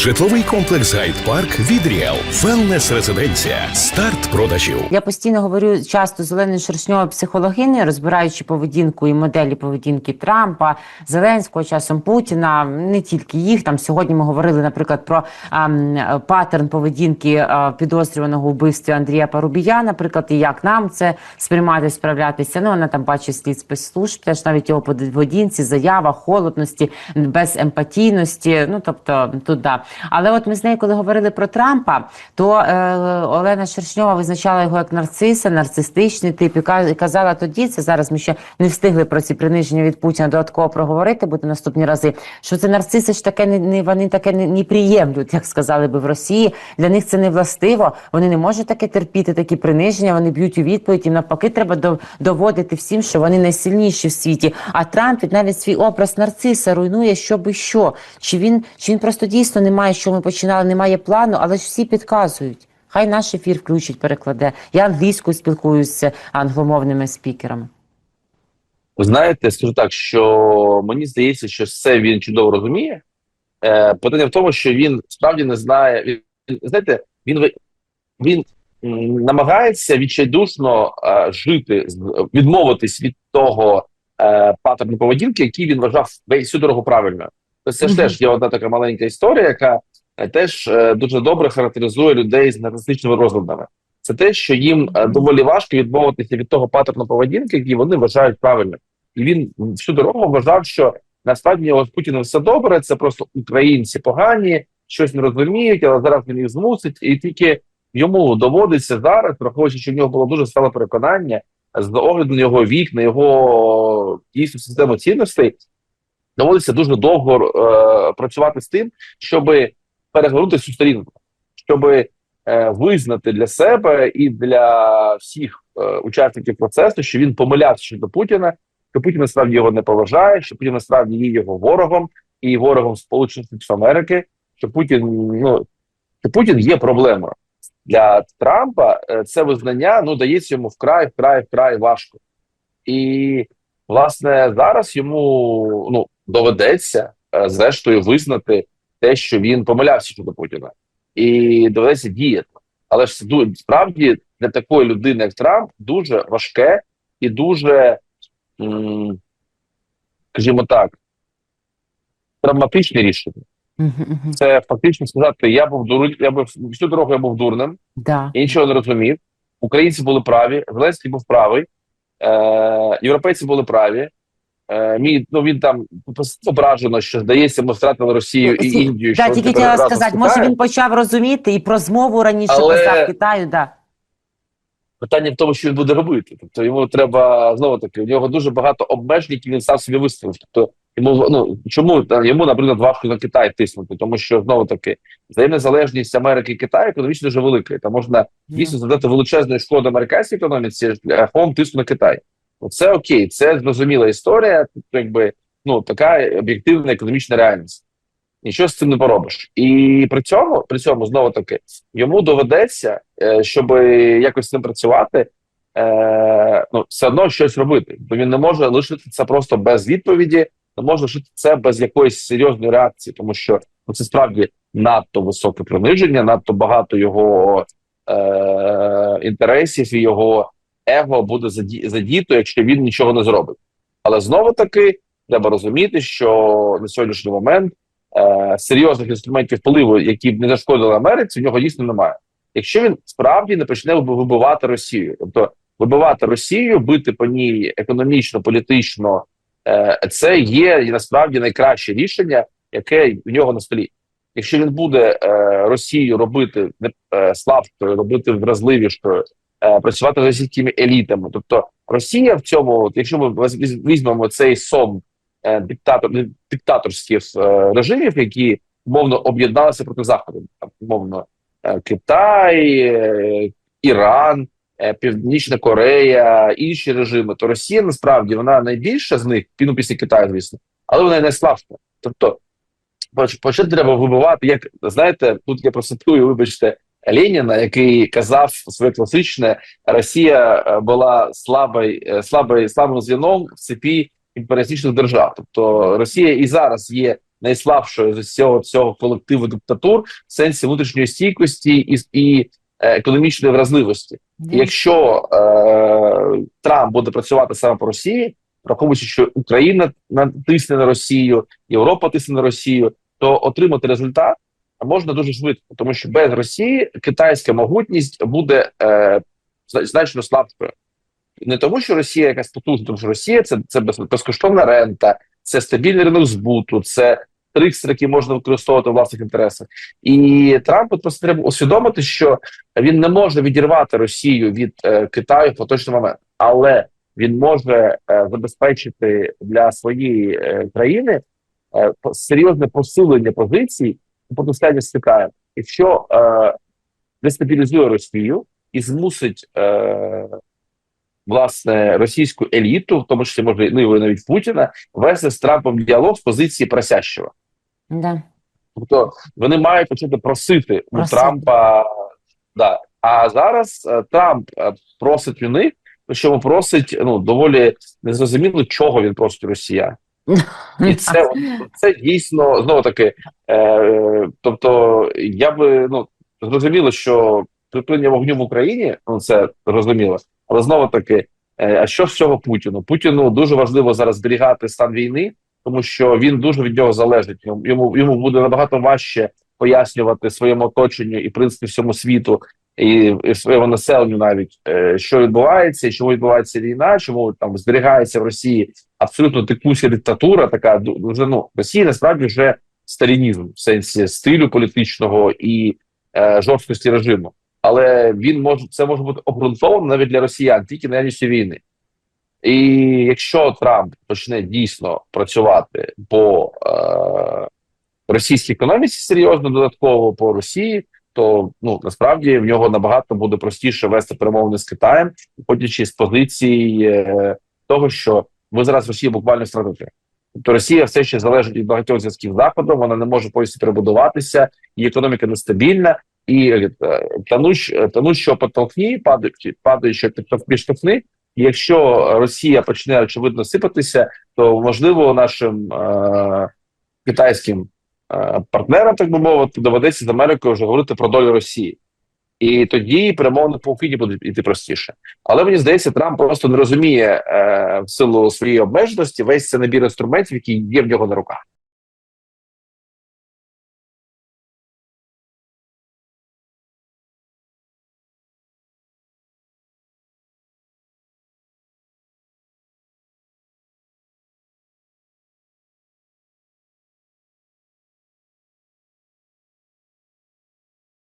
Житловий комплекс Гайд Парк від Ріел. Велнес резиденція. Старт продажів. Я постійно говорю часто з Оленою Шершньовою психологинею, розбираючи поведінку і моделі поведінки Трампа, Зеленського, часом Путіна, не тільки їх. Там сьогодні ми говорили, наприклад, про ем, паттерн поведінки е, підозрюваного у вбивстві Андрія Парубія, наприклад, і як нам це сприймати, справлятися. Ну, вона там бачить слід спецслужб, теж навіть його поведінці, заява, холодності, без емпатійності. Ну тобто тут да. Але от ми з нею, коли говорили про Трампа, то е, Олена Шершньова визначала його як нарциса, нарцистичний тип, і ка- казала тоді, це зараз ми ще не встигли про ці приниження від Путіна додатково проговорити, буде наступні рази. Що це нарциси ж таке не, вони таке не, не приємлють, як сказали би в Росії. Для них це не властиво. Вони не можуть таке терпіти, такі приниження. Вони б'ють у відповідь. Їм навпаки, треба до- доводити всім, що вони найсильніші в світі. А Трамп навіть свій образ нарциса руйнує, що би що. Чи він чи він просто дійсно не має, що ми починали, немає плану, але ж всі підказують. Хай наш ефір включить, перекладе. Я англійською спілкуюся англомовними спікерами. Знаєте, скажу так, що мені здається, що все він чудово розуміє. Е, питання в тому, що він справді не знає. Він, знаєте, він, він намагається відчайдушно е, жити, відмовитись від того е, паттерну поведінки, який він вважав всю дорогу правильно. Тобто це ж теж є одна така маленька історія, яка е, теж е, дуже добре характеризує людей з нарцистичними розладами. Це те, що їм е, доволі важко відмовитися від того паттерну поведінки, який вони вважають правильним. І він всю дорогу вважав, що насправді з Путіним все добре, це просто українці погані, щось не розуміють, але зараз він їх змусить, і тільки йому доводиться зараз, враховуючи, що в нього було дуже стале переконання з огляду на його вік, на його дійсну систему цінностей, доводиться дуже довго е, працювати з тим, щоб перегорнути цю сторінку, щоб е, визнати для себе і для всіх е, учасників процесу, що він помилявся щодо Путіна, що Путін насправді його не поважає, що Путін насправді є його ворогом і ворогом Сполучених Штатів Америки, що Путін, ну що Путін є проблемою для Трампа. е, Це визнання ну дається йому вкрай, вкрай, вкрай важко. І власне зараз йому ну доведеться е, зрештою визнати те, що він помилявся щодо Путіна, і доведеться діяти. Але ж справді для такої людини, як Трамп, дуже важке і дуже, м, скажімо так, травматичне рішення. Це фактично сказати: я був дур, я був всю дорогу я був дурним, Да. я нічого не розумів. Українці були праві, Зеленський був правий, е, європейці були праві. Е, мій, ну він там ображено, що здається, ми втратили Росію і Індію. Да, що тільки хотіла сказати, може він почав розуміти і про змову раніше Але- писав Китаю, да. Питання в тому, що він буде робити. Тобто йому треба знову таки, у нього дуже багато обмежень, які він сам собі виставив. Тобто йому ну чому йому, наприклад, важко на Китай тиснути, тому що знову таки взаємна залежність Америки і Китаю економічно дуже велика. І там можна дійсно завдати величезної шкоди американській економіці шляхом тиску на Китай. Ну, Це окей, це зрозуміла історія. Тобто, якби ну така об'єктивна економічна реальність. Нічого з цим не поробиш. І при цьому, при цьому знову таки, йому доведеться, е, щоб якось з ним працювати, е, ну все одно щось робити. Бо він не може лишити це просто без відповіді, не може лишити це без якоїсь серйозної реакції, тому що ну, це справді надто високе приниження, надто багато його е, інтересів і його его буде заді- задіто, якщо він нічого не зробить. Але знову таки треба розуміти, що на сьогоднішній момент е, серйозних інструментів впливу, які б не зашкодили Америці, в нього дійсно немає. Якщо він справді не почне вибивати Росію, тобто вибивати Росію, бити по ній економічно, політично, е, це є насправді найкраще рішення, яке в нього на столі. Якщо він буде е, Росію робити не е, слабшою, робити вразливішою, працювати з російськими елітами, тобто Росія в цьому, от якщо ми візьмемо цей сом е, диктатор, диктаторських е, режимів, які мовно об'єдналися проти заходу, там, мовно е, Китай, е, Іран, е, Північна Корея, інші режими, то Росія насправді вона найбільша з них, ну після Китаю, звісно, але вона найслабша. Тобто почати треба вибивати, як знаєте, тут я процитую, вибачте, Леніна, який казав своє класичне: Росія е, була слабий, е, слабий, слабим звіном в цепі імперіалістичних держав. Тобто Росія і зараз є найслабшою з усього цього колективу диктатур в сенсі внутрішньої стійкості і, і е, економічної вразливості. І Якщо е, Трамп буде працювати саме по Росії, враховуючи, що Україна натисне на Росію, Європа тисне на Росію, то отримати результат можна дуже швидко, тому що без Росії китайська могутність буде е, значно слабшою. Не тому, що Росія якась потужна, тому що Росія це, це без- безкоштовна рента, це стабільний ринок збуту, це трикстер, який можна використовувати в власних інтересах. І Трампу просто треба усвідомити, що він не може відірвати Росію від е, Китаю в поточний момент, але він може е, забезпечити для своєї е, країни е, серйозне посилення позицій у протистоянні з Китаєм, якщо е, дестабілізує Росію і змусить е, власне російську еліту, в тому числі можливо і навіть Путіна, вести з Трампом діалог з позиції просящого. Да. Тобто вони мають почати просити у Просити. Трампа. Да. А зараз е, Трамп е, просить у них, причому просить ну доволі незрозуміло, чого він просить у росіян. І це, це дійсно знову таки. Е, тобто, я би ну зрозуміло, що припинення вогню в Україні, ну це зрозуміло, але знову таки, е, а що з цього Путіну? Путіну дуже важливо зараз зберігати стан війни, тому що він дуже від нього залежить. Йому йому, буде набагато важче пояснювати своєму оточенню і в принципі всьому світу. І, своєму населенню навіть е, що відбувається, і чому відбувається війна, чому там зберігається в Росії абсолютно текуча диктатура, така вже ну Росія насправді вже сталінізм в сенсі стилю політичного і е, жорсткості режиму. Але він може це може бути обґрунтовано навіть для росіян тільки наявністю війни. І якщо Трамп почне дійсно працювати по е, російській економіці серйозно додатково по Росії, то ну насправді в нього набагато буде простіше вести перемовини з Китаєм, виходячи з позиції е, того, що ви зараз Росія буквально стратите. Тобто Росія все ще залежить від багатьох зв'язків Заходом, вона не може повністю перебудуватися, її економіка нестабільна, і е, тануш, потолкні, падаючи, падаючи підштовхни. І якщо Росія почне очевидно сипатися, то можливо нашим е, китайським е, партнерам, так би мовити, доведеться з Америкою вже говорити про долю Росії. І тоді перемовини по Україні будуть йти простіше. Але мені здається, Трамп просто не розуміє е, в силу своєї обмеженості весь цей набір інструментів, які є в нього на руках.